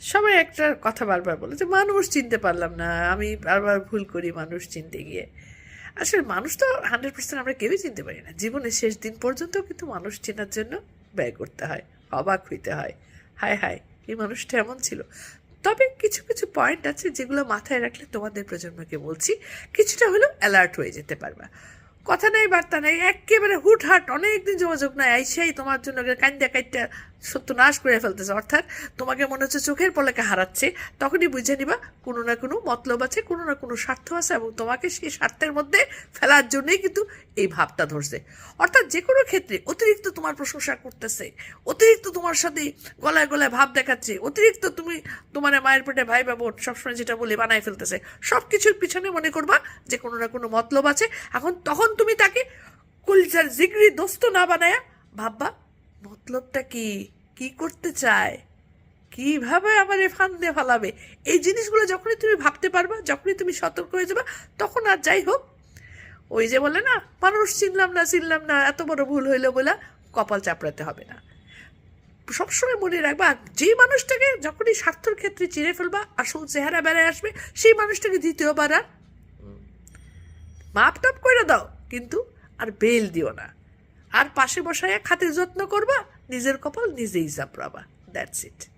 সবাই একটা কথা বারবার বলে যে, মানুষ চিনতে পারলাম না, আমি বারবার ভুল করি মানুষ চিনতে গিয়ে। আসলে মানুষ তো হান্ড্রেড পার্সেন্ট আমরা কেউই চিনতে পারি না। জীবনের শেষ দিন পর্যন্ত কিন্তু মানুষ চেনার জন্য ব্যয় করতে হয়, অবাক হইতে হয়। হায় হায়, এই মানুষটা এমন ছিল। তবে কিছু কিছু পয়েন্ট আছে যেগুলো মাথায় রাখলে তোমাদের প্রজন্মকে বলছি, কিছুটা হলেও অ্যালার্ট হয়ে যেতে পারবা। কথা নাই, বার্তা নাই, একেবারে হুটহাট, অনেকদিন যোগাযোগ নাই, আইসাই তোমার জন্য কান্দা কাইটা সত্য নাশ করে ফেলতেছে। অর্থাৎ তোমাকে মনে হচ্ছে চোখের পলকে হারাচ্ছে, তখনই বুঝে নিবা কোনো না কোনো মতলব আছে, কোনো না কোনো স্বার্থ আছে এবং তোমাকে সেই স্বার্থের মধ্যে ফেলার জন্যই কিন্তু এই ভাবটা ধরছে। অর্থাৎ যে কোনো ক্ষেত্রে অতিরিক্ত তোমার প্রশংসা করতেছে, অতিরিক্ত তোমার সাথে গলায় গলায় ভাব দেখাচ্ছে, অতিরিক্ত তুমি তোমার মায়ের পেটে ভাই বা বোন সবসময় যেটা বলে বানায় ফেলতেছে সব কিছুর পিছনে মনে করবা যে কোনো না কোনো মতলব আছে। এখন তখন তুমি তাকে কুলচার জিগরি দোস্ত না বানায়া? ভাববা, মতলবটা কি? কি করতে চায়? কীভাবে আমার এ ফান্দে ফালাবে? এই জিনিসগুলো যখনই তুমি ভাবতে পারবা, যখনই তুমি সতর্ক হয়ে যাবা, তখন আর যাই হোক। ওই যে বলে না, মানুষ চিনলাম না চিনলাম না, এত বড় ভুল হইল বলে কপাল চাপড়াতে হবে না। সবসময় মনে রাখবা যেই মানুষটাকে যখনই স্বার্থর ক্ষেত্রে চিনে ফেলবা, আসল চেহারা বেড়ায় আসবে, সেই মানুষটাকে দ্বিতীয়বার আর মাপ টাপ করে দাও। কিন্তু আর বেল দিও না। আর পাশে বসায় খাতির যত্ন করবা, নিজের কপাল নিজেই চাপড়াবা দ্যাটস ইট